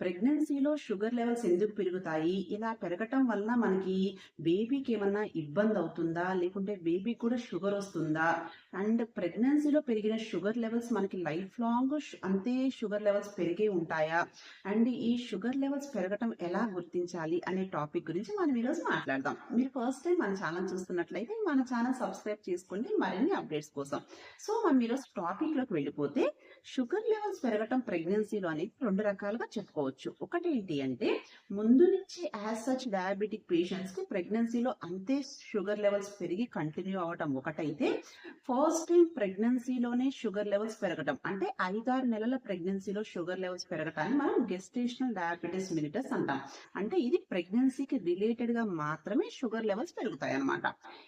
ప్రెగ్నెన్సీలో sugar levels ఎందుకు పెరుగుతాయి? ఇలా పెరగటం వలన మనకి బేబీకి ఏమన్నా ఇబ్బంది అవుతుందా? లేకుంటే బేబీకి కూడా షుగర్ వస్తుందా? అండ్ ప్రెగ్నెన్సీలో పెరిగిన షుగర్ లెవెల్స్ మనకి లైఫ్ లాంగ్ అంతే షుగర్ లెవెల్స్ పెరిగే ఉంటాయా? అండ్ ఈ షుగర్ లెవెల్స్ పెరగటం ఎలా గుర్తించాలి అనే టాపిక్ గురించి మనం ఈరోజు మాట్లాడదాం. మీరు ఫస్ట్ టైం మన ఛానల్ చూస్తున్నట్లయితే మన ఛానల్ సబ్స్క్రైబ్ చేసుకోండి. మరిన్ని అప్డేట్స్ కోసం. సో మనం ఈరోజు టాపిక్లోకి వెళ్ళిపోతే షుగర్ లెవెల్స్ పెరగటం ప్రెగ్నెన్సీలో అనేది రెండు రకాలుగా చెప్పుకోవచ్చు. ఒకటి ఏంటి అంటే ముందు నుంచి యాజ్ సచ్ డయాబెటిక్ పేషెంట్స్కి ప్రెగ్నెన్సీలో అంతే షుగర్ లెవెల్స్ పెరిగి కంటిన్యూ అవ్వటం ఒకటైతే ఫస్ట్ టైం ప్రెగ్నెన్సీలోనే షుగర్ లెవెల్స్ పెరగటం. అంటే ఐదారు నెలల ప్రెగ్నెన్సీలో షుగర్ లెవెల్స్ పెరగటాన్ని మనం గెస్టేషనల్ డయాబెటిస్ మినిటస్ అంటాం. అంటే ఇది ప్రెగ్నెన్సీకి రిలేటెడ్గా మాత్రమే షుగర్ లెవెల్స్ పెరుగుతాయి అన్నమాట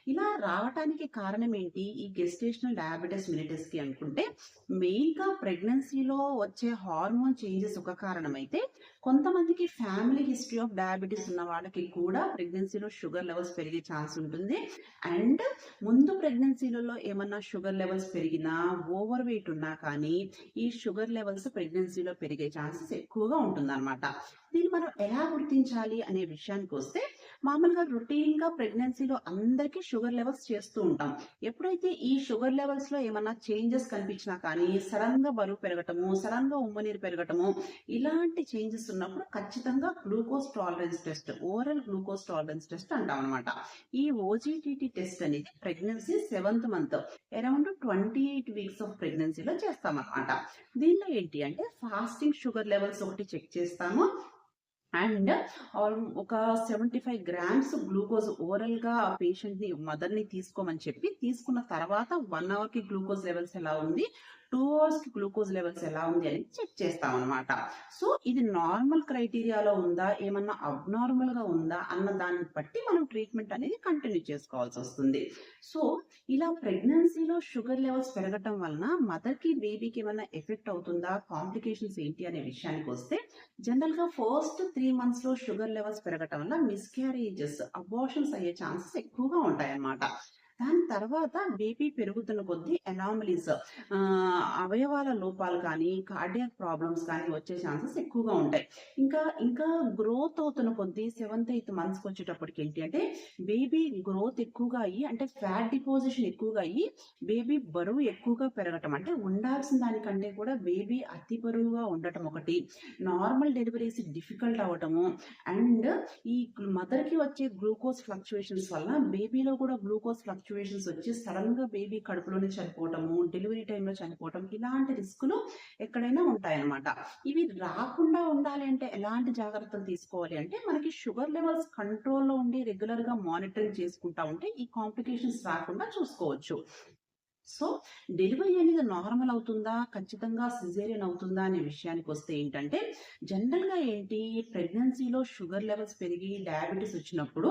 ఇలా రావటానికి కారణం ఏంటి? ఈ గెస్టేషనల్ డయాబెటిస్ మినిటస్కి అనుకుంటే మెయిన్గా ప్రెగ్నెన్సీలో వచ్చే హార్మోన్ చేంజెస్ ఒక కారణం అయితే కొంతమందికి ఫ్యామిలీ హిస్టరీ ఆఫ్ డయాబెటీస్ ఉన్న వాళ్ళకి కూడా ప్రెగ్నెన్సీలో షుగర్ లెవెల్స్ పెరిగే ఛాన్స్ ఉంటుంది. అండ్ ముందు ప్రెగ్నెన్సీలలో ఏమన్నా షుగర్ లెవెల్స్ పెరిగినా ఓవర్ వెయిట్ ఉన్నా కానీ ఈ షుగర్ లెవెల్స్ ప్రెగ్నెన్సీలో పెరిగే ఛాన్సెస్ ఎక్కువగా ఉంటుందన్నమాట. దీన్ని మనం ఎలా గుర్తించాలి అనే విషయానికి వస్తే మామూలుగా రొటీన్గా ప్రెగ్నెన్సీలో అందరికీ షుగర్ లెవెల్స్ చేస్తూ ఉంటాం. ఎప్పుడైతే ఈ షుగర్ లెవెల్స్లో ఏమన్నా చేంజెస్ కనిపించినా కానీ సడన్గా బరువు పెరగటము సడన్గా ఉమ్మనీరు పెరగటము ఇలాంటి చేంజెస్ ఉన్నప్పుడు ఖచ్చితంగా glucose tolerance test oral glucose tolerance test అంటాం అనమాట ఈ ఓజీటీటీ టెస్ట్ అనేది pregnancy seventh month around twenty eight weeks of ప్రెగ్నెన్సీలో చేస్తాం అనమాట దీనిలో ఏంటి అంటే ఫాస్టింగ్ షుగర్ లెవెల్స్ ఒకటి చెక్ చేస్తాము. అండ్ ఒక సెవెంటీ ఫైవ్ గ్రామ్స్ గ్లూకోజ్ ఓరల్గా పేషెంట్ని మదర్ని తీసుకోమని చెప్పి తీసుకున్న తర్వాత వన్ అవర్కి గ్లూకోజ్ లెవెల్స్ ఎలా ఉంది టూ గ్లూకోజ్ లెవెల్స్ ఎలా ఉంది అని చెక్ చేస్తాం అనమాట సో ఇది నార్మల్ క్రైటీరియాలో ఉందా? ఏమన్నా అబ్నార్మల్గా ఉందా? అన్న దాన్ని బట్టి మనం ట్రీట్మెంట్ అనేది కంటిన్యూ చేసుకోవాల్సి వస్తుంది. సో ఇలా ప్రెగ్నెన్సీలో షుగర్ లెవెల్స్ పెరగటం వలన మదర్కి బేబీకి ఏమైనా ఎఫెక్ట్ అవుతుందా? కాంప్లికేషన్స్ ఏంటి అనే విషయానికి వస్తే జనరల్గా ఫస్ట్ త్రీ మంత్స్లో షుగర్ లెవెల్స్ పెరగటం వల్ల మిస్క్యారేజెస్ అబార్షన్స్ అయ్యే ఛాన్సెస్ ఎక్కువగా ఉంటాయన్నమాట. దాని తర్వాత బేబీ పెరుగుతున్న కొద్దీ ఎనామలీస్ అవయవాల లోపాలు కానీ కార్డియాక్ ప్రాబ్లమ్స్ కానీ వచ్చే ఛాన్సెస్ ఎక్కువగా ఉంటాయి. ఇంకా ఇంకా గ్రోత్ అవుతున్న కొద్దీ సెవెంత్ ఎయిత్ మంత్స్కి వచ్చేటప్పటికి ఏంటి అంటే బేబీ గ్రోత్ ఎక్కువగా అయ్యి అంటే ఫ్యాట్ డిపోజిషన్ ఎక్కువగా అయ్యి బేబీ బరువు ఎక్కువగా పెరగటం అంటే ఉండాల్సిన దానికంటే కూడా బేబీ అతి బరువుగా ఉండటం ఒకటి. నార్మల్ డెలివరీస్ డిఫికల్ట్ అవ్వటము అండ్ ఈ మదర్కి వచ్చే గ్లూకోజ్ ఫ్లక్చుయేషన్స్ వల్ల బేబీలో కూడా గ్లూకోజ్ సిచ్యువేషన్స్ వచ్చి సడన్గా బేబీ కడుపులోనే చనిపోవటము డెలివరీ టైంలో చనిపోవటం ఇలాంటి రిస్కులు ఎక్కడైనా ఉంటాయన్నమాట. ఇవి రాకుండా ఉండాలి అంటే ఎలాంటి జాగ్రత్తలు తీసుకోవాలి అంటే మనకి షుగర్ లెవెల్స్ కంట్రోల్లో ఉండి రెగ్యులర్గా మానిటరింగ్ చేసుకుంటా ఉంటే ఈ కాంప్లికేషన్స్ రాకుండా చూసుకోవచ్చు. సో డెలివరీ అనేది నార్మల్ అవుతుందా? ఖచ్చితంగా సిజేరియన్ అవుతుందా అనే విషయానికి వస్తే ఏంటంటే జనరల్గా ఏంటి? ప్రెగ్నెన్సీలో షుగర్ లెవెల్స్ పెరిగి డయాబెటీస్ వచ్చినప్పుడు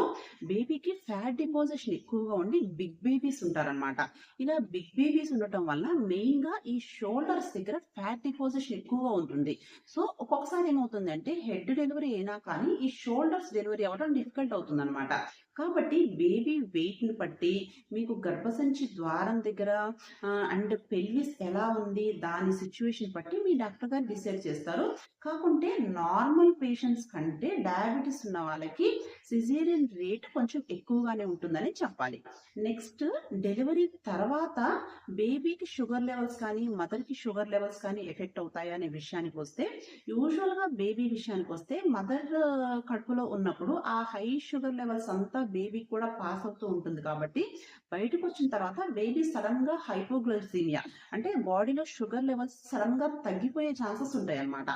బేబీకి ఫ్యాట్ డిపాజిషన్ ఎక్కువగా ఉండి బిగ్ బేబీస్ ఉంటారనమాట ఇలా బిగ్ బేబీస్ ఉండటం వల్ల మెయిన్గా ఈ షోల్డర్స్ దగ్గర ఫ్యాట్ డిపాజిషన్ ఎక్కువగా ఉంటుంది. సో ఒక్కొక్కసారి ఏమవుతుంది అంటే హెడ్ డెలివరీ అయినా కానీ ఈ షోల్డర్స్ డెలివరీ అవ్వడం డిఫికల్ట్ అవుతుంది అనమాట కాబట్టి బేబీ వెయిట్ని బట్టి మీకు గర్భసంచి ద్వారం దగ్గర అండ్ పెల్విస్ ఎలా ఉంది దాని సిచ్యువేషన్ బట్టి మీ డాక్టర్ గారు డిసైడ్ చేస్తారు. కాకుంటే నార్మల్ పేషెంట్స్ కంటే డయాబెటీస్ ఉన్న వాళ్ళకి సిజేరియన్ రేట్ కొంచెం ఎక్కువగానే ఉంటుందని చెప్పాలి. నెక్స్ట్ డెలివరీ తర్వాత బేబీకి షుగర్ లెవెల్స్ కానీ మదర్కి షుగర్ లెవెల్స్ కానీ ఎఫెక్ట్ అవుతాయా అనే విషయానికి వస్తే యూజువల్గా బేబీ విషయానికి వస్తే మదర్ కడుపులో ఉన్నప్పుడు ఆ హై షుగర్ లెవెల్స్ అంతా బేబీ కూడా పాస్ అవుతూ ఉంటుంది కాబట్టి బయటకు వచ్చిన తర్వాత బేబీ సడన్గా హైపోగ్లైసీమియా అంటే బాడీలో షుగర్ లెవెల్స్ సడన్గా తగ్గిపోయే ఛాన్సెస్ ఉంటాయి అన్నమాట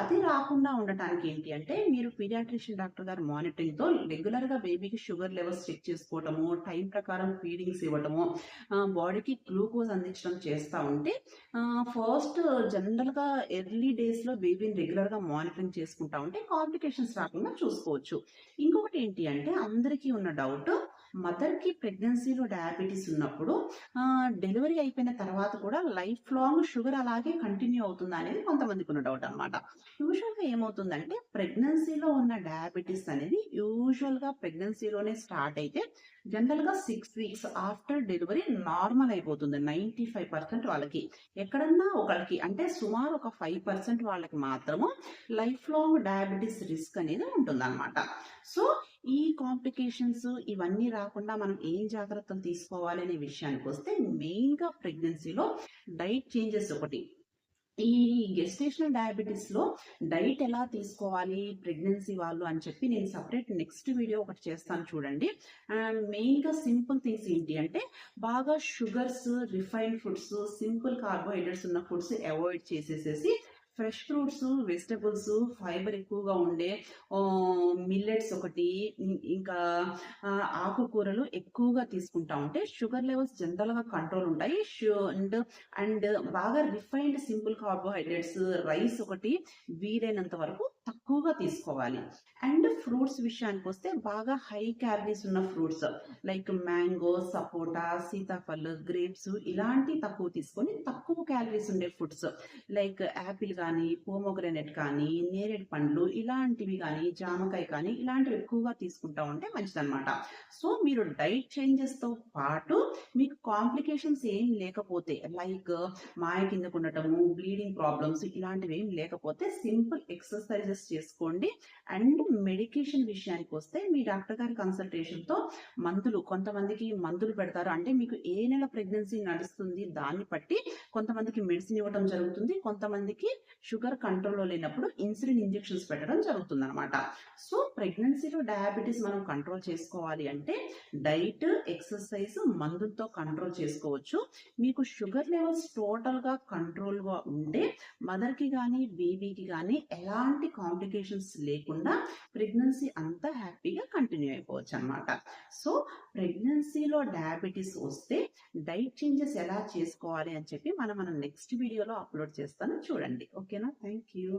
అది రాకుండా ఉండటానికి ఏంటి అంటే మీరు పీడియాట్రిషియన్ డాక్టర్ గారు మానిటరింగ్తో రెగ్యులర్గా బేబీకి షుగర్ లెవెల్స్ చెక్ చేసుకోవటము టైం ప్రకారం ఫీడింగ్స్ ఇవ్వటము బాడీకి గ్లూకోజ్ అందించడం చేస్తూ ఉంటే ఫస్ట్ జనరల్గా ఎర్లీ డేస్లో బేబీని రెగ్యులర్గా మానిటరింగ్ చేసుకుంటా ఉంటే కాంప్లికేషన్స్ రాకుండా చూసుకోవచ్చు. ఇంకొకటి ఏంటి అంటే అందరికీ ఉన్న డౌట్ మదర్కి ప్రెగ్నెన్సీలో డయాబెటీస్ ఉన్నప్పుడు డెలివరీ అయిపోయిన తర్వాత కూడా లైఫ్ లాంగ్ షుగర్ అలాగే కంటిన్యూ అవుతుందా అనేది కొంతమందికి ఉన్న డౌట్ అనమాట యూజువల్గా ఏమవుతుందంటే ప్రెగ్నెన్సీలో ఉన్న డయాబెటీస్ అనేది యూజువల్గా ప్రెగ్నెన్సీలోనే స్టార్ట్ అయితే జనరల్గా six weeks after delivery normal అయిపోతుంది నైంటీ ఫైవ్ పర్సెంట్ వాళ్ళకి. ఎక్కడన్నా ఒకళ్ళకి అంటే సుమారు ఒక ఫైవ్ పర్సెంట్ వాళ్ళకి మాత్రము లైఫ్ లాంగ్ డయాబెటీస్ రిస్క్ అనేది ఉంటుందన్నమాట. సో ఈ కాంప్లికేషన్స్ ఇవన్నీ రాకుండా మనం ఏం జాగ్రత్తలు తీసుకోవాలి అనే విషయానికి వస్తే మెయిన్గా ప్రెగ్నెన్సీలో డైట్ చేంజెస్ ఒకటి. ఈ గెస్టేషనల్ డయాబెటీస్లో డైట్ ఎలా తీసుకోవాలి ప్రెగ్నెన్సీ వాళ్ళు అని చెప్పి నేను సపరేట్ నెక్స్ట్ వీడియో ఒకటి చేస్తాను చూడండి. మెయిన్గా సింపుల్ థింగ్స్ ఏంటి అంటే బాగా sugars refined foods simple carbohydrates ఉన్న ఫుడ్స్ అవాయిడ్ చేసేసేసి ఫ్రెష్ ఫ్రూట్స్ వెజిటబుల్స్ ఫైబర్ ఎక్కువగా ఉండే మిల్లెట్స్ ఒకటి ఇంకా ఆకుకూరలు ఎక్కువగా తీసుకుంటా ఉంటే షుగర్ లెవెల్స్ జనరల్గా కంట్రోల్ ఉంటాయి. అండ్ అండ్ బాగా రిఫైన్డ్ సింపుల్ కార్బోహైడ్రేట్స్ రైస్ ఒకటి వీలైనంత వరకు ఎక్కువగా తీసుకోవాలి. అండ్ ఫ్రూట్స్ విషయానికి వస్తే బాగా హై క్యాలరీస్ ఉన్న fruits. Like mango sapota sitaphal grapes ఇలాంటి తక్కువ తీసుకొని తక్కువ క్యాలరీస్ ఉండే ఫుడ్స్ లైక్ యాపిల్ కానీ పోమోగ్రనేట్ కానీ నేరేడు పండ్లు ఇలాంటివి కానీ జామకాయ కానీ ఇలాంటివి ఎక్కువగా తీసుకుంటా ఉంటే మంచిదన్నమాట. సో మీరు డైట్ చేంజెస్తో పాటు మీకు కాంప్లికేషన్స్ ఏం లేకపోతే లైక్ మాయ కిందకు ఉండటము బ్లీడింగ్ ప్రాబ్లమ్స్ ఇలాంటివి ఏం లేకపోతే సింపుల్ ఎక్సర్సైజెస్ చేసుకోండి. అండ్ మెడికేషన్ విషయానికి వస్తే మీ డాక్టర్ గారి కన్సల్టేషన్తో మందులు కొంతమందికి మందులు పెడతారు. అంటే మీకు ఏ నెల ప్రెగ్నెన్సీ నడుస్తుంది దాన్ని బట్టి కొంతమందికి మెడిసిన్ ఇవ్వడం జరుగుతుంది. కొంతమందికి షుగర్ కంట్రోల్లో లేనప్పుడు ఇన్సులిన్ ఇంజెక్షన్స్ పెట్టడం జరుగుతుంది అనమాట సో ప్రెగ్నెన్సీలో డయాబెటీస్ మనం కంట్రోల్ చేసుకోవాలి అంటే డైట్ ఎక్సర్సైజ్ మందులతో కంట్రోల్ చేసుకోవచ్చు. మీకు షుగర్ లెవెల్స్ టోటల్గా కంట్రోల్గా ఉంటే మదర్కి కానీ బేబీకి కానీ ఎలాంటి కాంప్లికేషన్స్ లేకుండా ప్రెగ్నెన్సీ అంతా హ్యాపీగా కంటిన్యూ అయిపోవచ్చు అనమాట సో ప్రెగ్నెన్సీలో డయాబెటీస్ వస్తే డైట్ చేంజెస్ ఎలా చేసుకోవాలి అని చెప్పి మనం మనం నెక్స్ట్ వీడియోలో అప్లోడ్ చేస్తాను. చూడండి. ఓకేనా థ్యాంక్ యూ